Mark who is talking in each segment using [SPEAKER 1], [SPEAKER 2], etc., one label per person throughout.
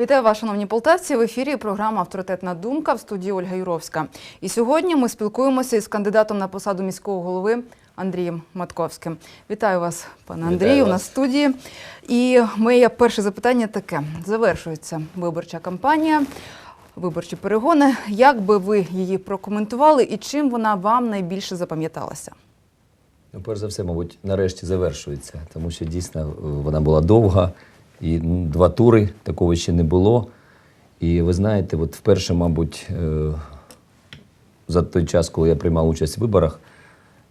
[SPEAKER 1] Вітаю вас, шановні полтавці. В ефірі програма Авторитетна думка в студії Ольга Юровська. І сьогодні ми спілкуємося із кандидатом на посаду міського голови Андрієм Матковським. Вітаю вас, пане Андрію, у нас студії. І моє перше запитання таке: завершується виборча кампанія, виборчі перегони. Як би ви її прокоментували і чим вона вам найбільше запам'яталася?
[SPEAKER 2] Ну, перш за все, мабуть, нарешті завершується, тому що дійсно е, вона була довга, і ну, два тури такого ще не було. І ви знаєте, от вперше, мабуть, е, за той час, коли я приймав участь в виборах,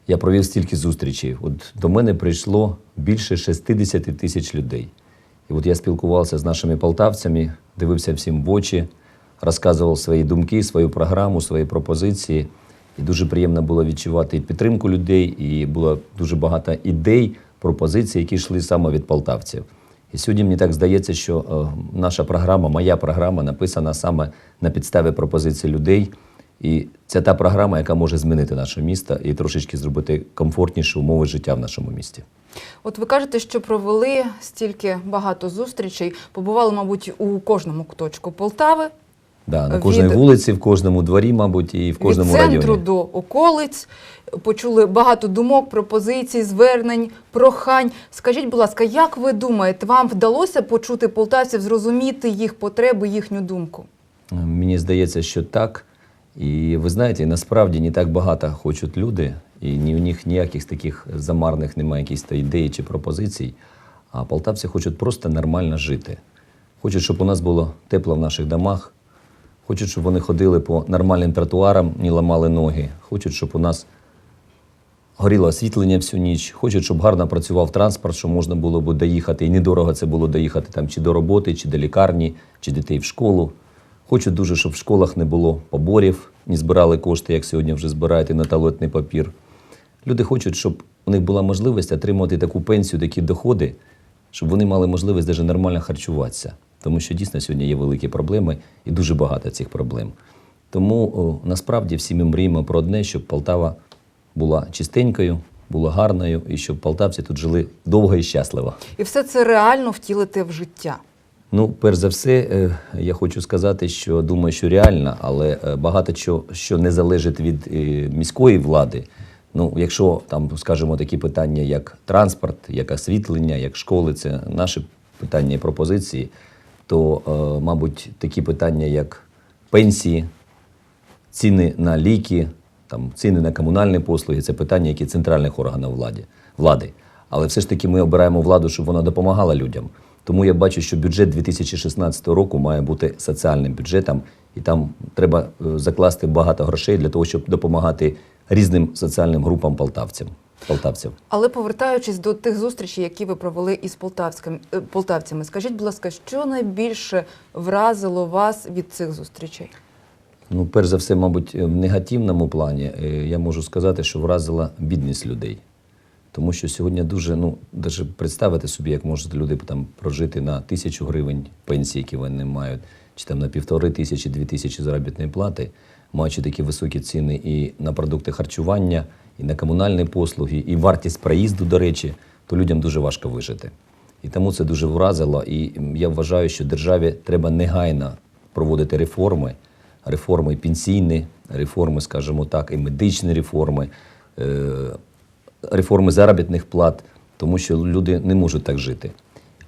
[SPEAKER 2] я провів стільки зустрічей. От до мене прийшло більше 60 тисяч людей. І от я спілкувався з нашими полтавцями, дивився всім в очі, розказував свої думки, свою програму, свої пропозиції. І дуже приємно було відчувати і підтримку людей, і було дуже багато ідей, пропозицій, які йшли саме від полтавців. І сьогодні мені так здається, що е, наша програма, моя програма написана саме на підставі пропозицій людей. І це та програма, яка може змінити наше місто і трошечки зробити комфортніші умови життя в нашому місті.
[SPEAKER 1] От ви кажете, що провели стільки багато зустрічей, побували, мабуть, у кожному куточку Полтави.
[SPEAKER 2] Да, на
[SPEAKER 1] Від-
[SPEAKER 2] вулиці, в кожному дворі, мабуть, і в кожному
[SPEAKER 1] від центру
[SPEAKER 2] районі.
[SPEAKER 1] до околиць. Почули багато думок, пропозицій, звернень, прохань. Скажіть, будь ласка, як ви думаєте, вам вдалося почути полтавців, зрозуміти їх потреби, їхню думку?
[SPEAKER 2] Мені здається, що так. І ви знаєте, насправді не так багато хочуть люди, і ні у них ніяких таких замарних немає якихось та ідей чи пропозицій. А полтавці хочуть просто нормально жити. Хочуть, щоб у нас було тепло в наших домах, хочуть, щоб вони ходили по нормальним тротуарам, не ламали ноги, хочуть, щоб у нас горіло освітлення всю ніч, хочуть, щоб гарно працював транспорт, щоб можна було б доїхати, і недорого це було доїхати там чи до роботи, чи до лікарні, чи дітей в школу. Хочуть дуже, щоб в школах не було поборів, не збирали кошти, як сьогодні вже збирають і на туалетний папір. Люди хочуть, щоб у них була можливість отримувати таку пенсію, такі доходи, щоб вони мали можливість навіть нормально харчуватися. Тому що дійсно сьогодні є великі проблеми і дуже багато цих проблем. Тому о, насправді всі ми мріємо про одне, щоб Полтава була чистенькою, була гарною і щоб полтавці тут жили довго і щасливо.
[SPEAKER 1] І все це реально втілити в життя.
[SPEAKER 2] Ну, перш за все, е, я хочу сказати, що думаю, що реально, але е, багато чого, що не залежить від е, міської влади. Ну, якщо там, скажімо, такі питання, як транспорт, як освітлення, як школи, це наші питання і пропозиції, то, е, мабуть, такі питання, як пенсії, ціни на ліки, там, ціни на комунальні послуги це питання, які центральних органів влади, влади. Але все ж таки ми обираємо владу, щоб вона допомагала людям. Тому я бачу, що бюджет 2016 року має бути соціальним бюджетом, і там треба е, закласти багато грошей для того, щоб допомагати різним соціальним групам полтавців. Полтавців.
[SPEAKER 1] Але повертаючись до тих зустрічей, які ви провели із полтавським, е, полтавцями, скажіть, будь ласка, що найбільше вразило вас від цих зустрічей?
[SPEAKER 2] Ну, перш за все, мабуть, в негативному плані е, я можу сказати, що вразила бідність людей. Тому що сьогодні дуже, ну, навіть представити собі, як можуть люди там прожити на тисячу гривень пенсії, які вони мають, чи там на півтори тисячі, дві тисячі заробітної плати, маючи такі високі ціни і на продукти харчування, і на комунальні послуги, і вартість проїзду, до речі, то людям дуже важко вижити. І тому це дуже вразило. І я вважаю, що державі треба негайно проводити реформи, реформи пенсійні, реформи, скажімо так, і медичні реформи, е, реформи заробітних плат, тому що люди не можуть так жити.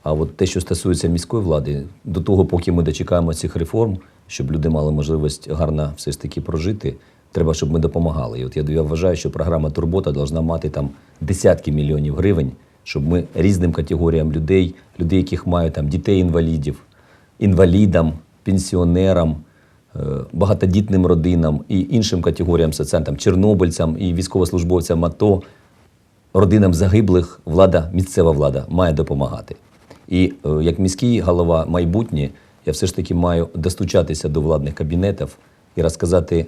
[SPEAKER 2] А от те, що стосується міської влади, до того, поки ми дочекаємо цих реформ, щоб люди мали можливість гарно все ж таки прожити, треба, щоб ми допомагали. І от я, я вважаю, що програма Турбота повинна мати там десятки мільйонів гривень, щоб ми різним категоріям людей, людей, яких мають там дітей-інвалідів, інвалідам, пенсіонерам, е, багатодітним родинам і іншим категоріям соціальним, чорнобильцям і військовослужбовцям АТО, родинам загиблих влада, місцева влада має допомагати. І е, як міський голова майбутнє, я все ж таки маю достучатися до владних кабінетів і розказати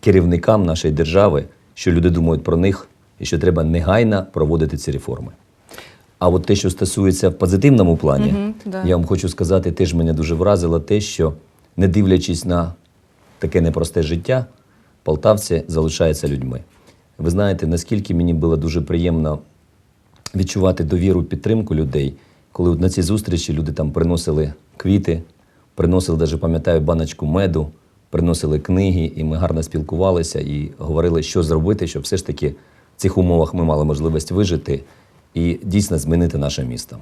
[SPEAKER 2] керівникам нашої держави, що люди думають про них і що треба негайно проводити ці реформи. А от те, що стосується в позитивному плані,
[SPEAKER 1] Мгм, да.
[SPEAKER 2] я вам хочу сказати, теж мене дуже вразило те, що не дивлячись на таке непросте життя, полтавці залишаються людьми. Ви знаєте, наскільки мені було дуже приємно відчувати довіру, підтримку людей, коли на ці зустрічі люди там приносили квіти, приносили, даже пам'ятаю, баночку меду, приносили книги, і ми гарно спілкувалися і говорили, що зробити, щоб все ж таки в цих умовах ми мали можливість вижити і дійсно змінити наше місто.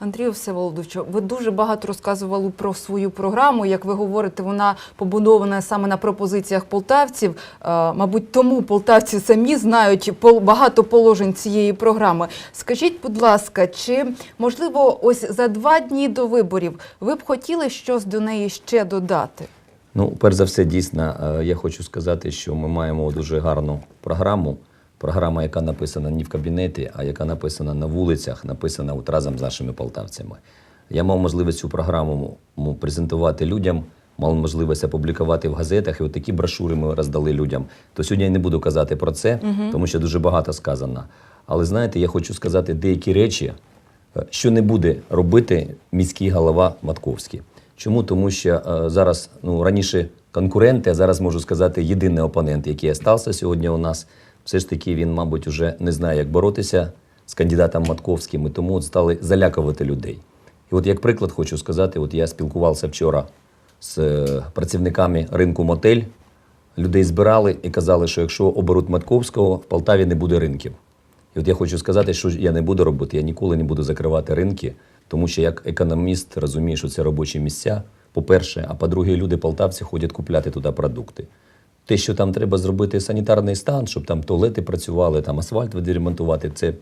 [SPEAKER 1] Андрію Всеволодовичу, ви дуже багато розказували про свою програму. Як ви говорите, вона побудована саме на пропозиціях полтавців. Е, Мабуть, тому полтавці самі знають багато положень цієї програми. Скажіть, будь ласка, чи можливо, ось за два дні до виборів ви б хотіли щось до неї ще додати?
[SPEAKER 2] Ну, перш за все, дійсно, е, я хочу сказати, що ми маємо дуже гарну програму. Програма, яка написана не в кабінеті, а яка написана на вулицях, написана от разом з нашими полтавцями. Я мав можливість цю програму презентувати людям, мав можливість опублікувати в газетах, і от такі брошури ми роздали людям. То сьогодні я не буду казати про це, тому що дуже багато сказано. Але знаєте, я хочу сказати деякі речі, е, що не буде робити міський голова Матковський. Чому? Тому що е, зараз ну раніше конкуренти, а зараз можу сказати єдиний опонент, який стався сьогодні у нас. Все ж таки він, мабуть, уже не знає, як боротися з кандидатом Матковським, і тому от стали залякувати людей. І от як приклад хочу сказати, от я спілкувався вчора з е, працівниками ринку мотель. Людей збирали і казали, що якщо оберуть Матковського, в Полтаві не буде ринків. І от я хочу сказати, що я не буду робити, я ніколи не буду закривати ринки, тому що як економіст розумію, що це робочі місця. По-перше, а по-друге, люди полтавці ходять купляти туди продукти. Те, що там треба зробити санітарний стан, щоб там туалети працювали, там асфальт відремонтувати, це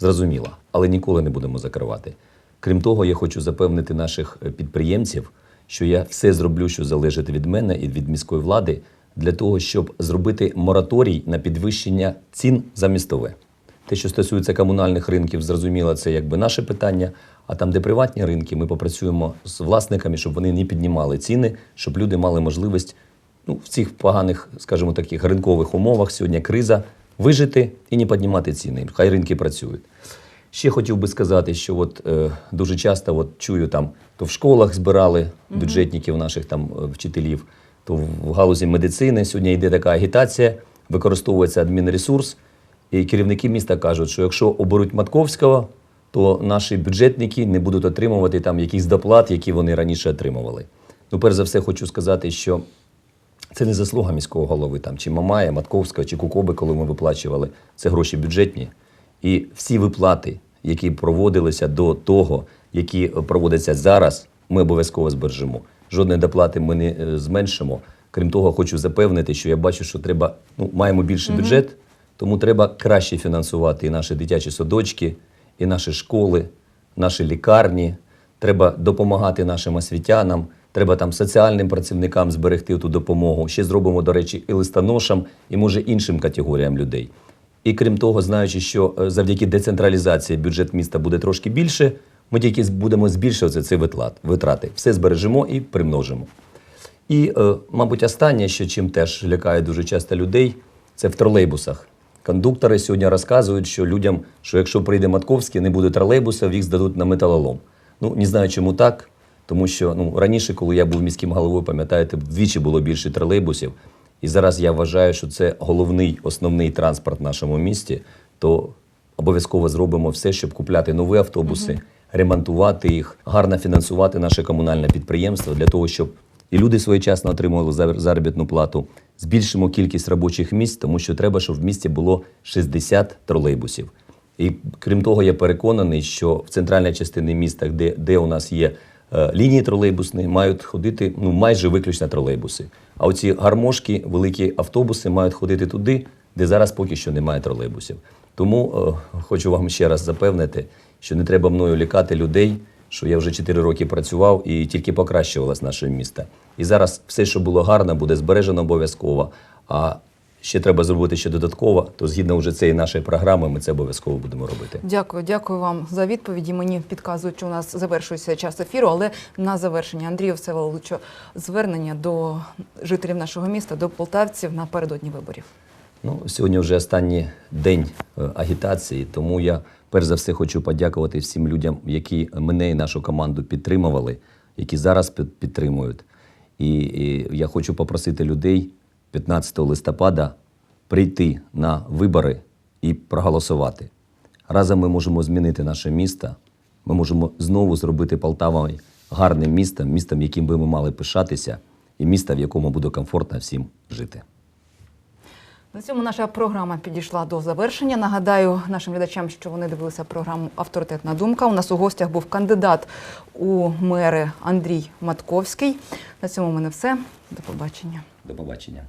[SPEAKER 2] зрозуміло, але ніколи не будемо закривати. Крім того, я хочу запевнити наших е, підприємців, що я все зроблю, що залежить від мене і від міської влади, для того, щоб зробити мораторій на підвищення цін за містове. Те, що стосується комунальних ринків, зрозуміло, це якби наше питання. А там, де приватні ринки, ми попрацюємо з власниками, щоб вони не піднімали ціни, щоб люди мали можливість ну, в цих поганих, скажімо, таких ринкових умовах сьогодні криза вижити і не піднімати ціни. Хай ринки працюють. Ще хотів би сказати, що от, е, дуже часто от, чую там, то в школах збирали бюджетників наших там е, вчителів, то в галузі медицини сьогодні йде така агітація, використовується адмінресурс. І керівники міста кажуть, що якщо оберуть Матковського, то наші бюджетники не будуть отримувати там якісь доплат, які вони раніше отримували. Ну, перш за все, хочу сказати, що це не заслуга міського голови, там, чи Мамая, Матковського, чи Кукоби, коли ми виплачували. Це гроші бюджетні. І всі виплати, які проводилися до того, які проводяться зараз, ми обов'язково збережемо. Жодної доплати ми не е, зменшимо. Крім того, хочу запевнити, що я бачу, що треба, ну, маємо більший бюджет, тому треба краще фінансувати і наші дитячі садочки, і наші школи, наші лікарні. Треба допомагати нашим освітянам, треба там соціальним працівникам зберегти ту допомогу. Ще зробимо, до речі, і листоношам, і може іншим категоріям людей. І крім того, знаючи, що е, завдяки децентралізації бюджет міста буде трошки більше, ми тільки будемо збільшувати ці витрати. Все збережемо і примножимо. І, е, мабуть, останнє, що чим теж лякає дуже часто людей, це в тролейбусах. Кондуктори сьогодні розказують, що людям, що якщо прийде Матковський, не буде тролейбусів, їх здадуть на металолом. Ну, не знаю, чому так. Тому що ну, раніше, коли я був міським головою, пам'ятаєте, вдвічі було більше тролейбусів. І зараз я вважаю, що це головний основний транспорт в нашому місті. То обов'язково зробимо все, щоб купляти нові автобуси, ремонтувати їх, гарно фінансувати наше комунальне підприємство для того, щоб і люди своєчасно отримували зар- заробітну плату. Збільшимо кількість робочих місць, тому що треба, щоб в місті було 60 тролейбусів. І крім того, я переконаний, що в центральній частині міста, де, де у нас є е, лінії тролейбусні, мають ходити ну, майже виключно тролейбуси. А оці гармошки, великі автобуси мають ходити туди, де зараз поки що немає тролейбусів. Тому е, хочу вам ще раз запевнити, що не треба мною лякати людей, що я вже 4 роки працював і тільки покращувалось наше місто. І зараз все, що було гарно, буде збережено обов'язково. А ще треба зробити ще додатково, то згідно вже цієї нашої програми, ми це обов'язково будемо робити.
[SPEAKER 1] Дякую, дякую вам за відповіді. Мені підказують, що у нас завершується час ефіру, але на завершення Андрію Всеволодовичу, звернення до жителів нашого міста, до полтавців напередодні виборів.
[SPEAKER 2] Ну, сьогодні вже останній день е, агітації, тому я перш за все хочу подякувати всім людям, які мене і нашу команду підтримували, які зараз підтримують. І, і я хочу попросити людей 15 листопада прийти на вибори і проголосувати. Разом ми можемо змінити наше місто. Ми можемо знову зробити Полтавою гарним містом, містом, яким би ми мали пишатися, і містом, в якому буде комфортно всім жити.
[SPEAKER 1] На цьому наша програма підійшла до завершення. Нагадаю нашим глядачам, що вони дивилися програму Авторитетна думка. У нас у гостях був кандидат у мери Андрій Матковський. На цьому в мене все. До побачення.
[SPEAKER 2] До побачення.